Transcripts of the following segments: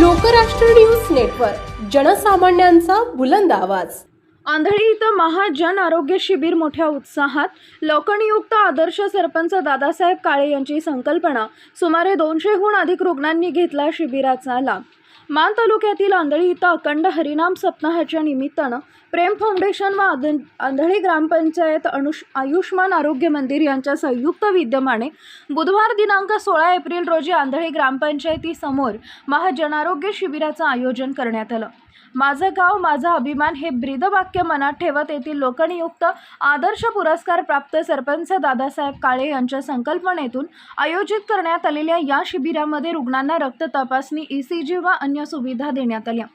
Lokrashtra news network जनसामान्यांचा बुलंद आवाज. आंधळी इथं महाजन आरोग्य शिबिर मोठ्या उत्साहात. लोकनियुक्त आदर्श सरपंच दादासाहेब काळे यांची संकल्पना. सुमारे दोनशेहून अधिक रुग्णांनी घेतला शिबिराचा लाभ. मान तालुक्यातील आंधळी इथं अखंड हरिनाम सप्ताहाच्या निमित्तानं प्रेम फाउंडेशन व आदं- आंधळी ग्रामपंचायत अनुष आयुष्मान आरोग्य मंदिर यांच्या संयुक्त विद्यमाने बुधवार दिनांक सोळा एप्रिल रोजी आंधळी ग्रामपंचायतीसमोर महाजनारोग्य शिबिराचं आयोजन करण्यात आलं. माझं गाव माझा अभिमान हे ब्रीदवाक्य मनात ठेवत येथील लोकनियुक्त आदर्श पुरस्कार प्राप्त सरपंच दादासाहेब काळे यांच्या संकल्पनेतून आयोजित करण्यात आलेल्या या शिबिरामध्ये रुग्णांना रक्त तपासणी ई सी जी व अन्य सुविधा देण्यात आल्या.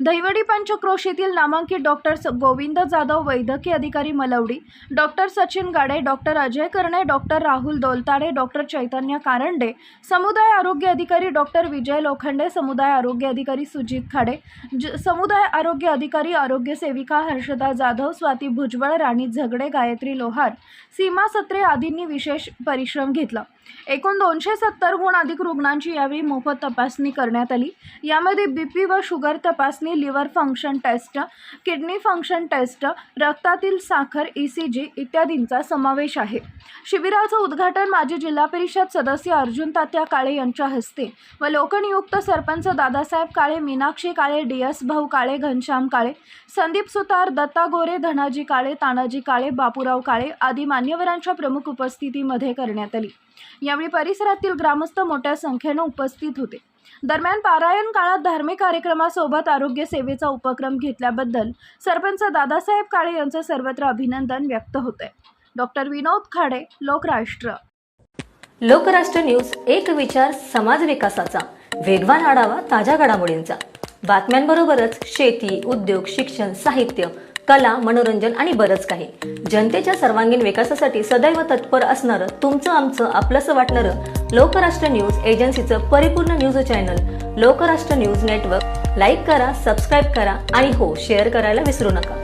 दहिवडी पंचक्रोशीतील नामांकित डॉक्टर गोविंद जाधव वैद्यकीय अधिकारी Malwadi doctor Sachin Gade doctor Ajay Karne doctor Rahul Doltade doctor Chaitanya Karande समुदाय आरोग्य अधिकारी डॉक्टर विजय लोखंडे समुदाय आरोग्य अधिकारी सुजित खाडे ज समुदाय आरोग्य अधिकारी आरोग्य सेविका हर्षदा जाधव स्वाती भुजबळ राणी झगडे गायत्री लोहार सीमा सत्रे आदींनी विशेष परिश्रम घेतला. एकूण दोनशे सत्तरहून अधिक रुग्णांची यावेळी मोफत तपासणी करण्यात आली. यामध्ये बी पी व शुगर तपास तपासणी liver function test kidney function test रक्तातील साखर ई सी जी इत्यादींचा समावेश आहे. शिबिराचं उद्घाटन माजी जिल्हा परिषद सदस्य अर्जुन तात्या काळे यांच्या हस्ते व लोकनियुक्त सरपंच दादासाहेब काळे मीनाक्षी काळे डी एस भाऊ काळे घनश्याम काळे संदीप सुतार दत्ता गोरे धनाजी काळे तानाजी काळे बापूराव काळे आदी मान्यवरांच्या प्रमुख उपस्थितीमध्ये करण्यात आली. यावेळी परिसरातील ग्रामस्थ मोठ्या संख्येनं उपस्थित होते. दरम्यान पारायण काळात धार्मिक कार्यक्रमासोबत आरोग्य सेवेचा उपक्रम घेतल्याबद्दल सरपंच दादासाहेब काळे यांचं सर्वत्र अभिनंदन व्यक्त होते डॉक्टर विनोद खाडे लोकराष्ट्र. लोकराष्ट्र न्यूज एक विचार समाज विकासाचा. वेगवान आढावा ताज्या घडामोडींचा. बातम्यांबरोबरच शेती उद्योग शिक्षण साहित्य कला मनोरंजन आणि बरंच काही. जनतेच्या सर्वांगीण विकासासाठी सदैव तत्पर असणारं तुमचं आमचं आपलंसं वाटणारं लोकराष्ट्र न्यूज एजन्सीचं परिपूर्ण news channel Lokrashtra news network. Like करा सबस्क्राईब करा आणि हो शेअर करायला विसरू नका.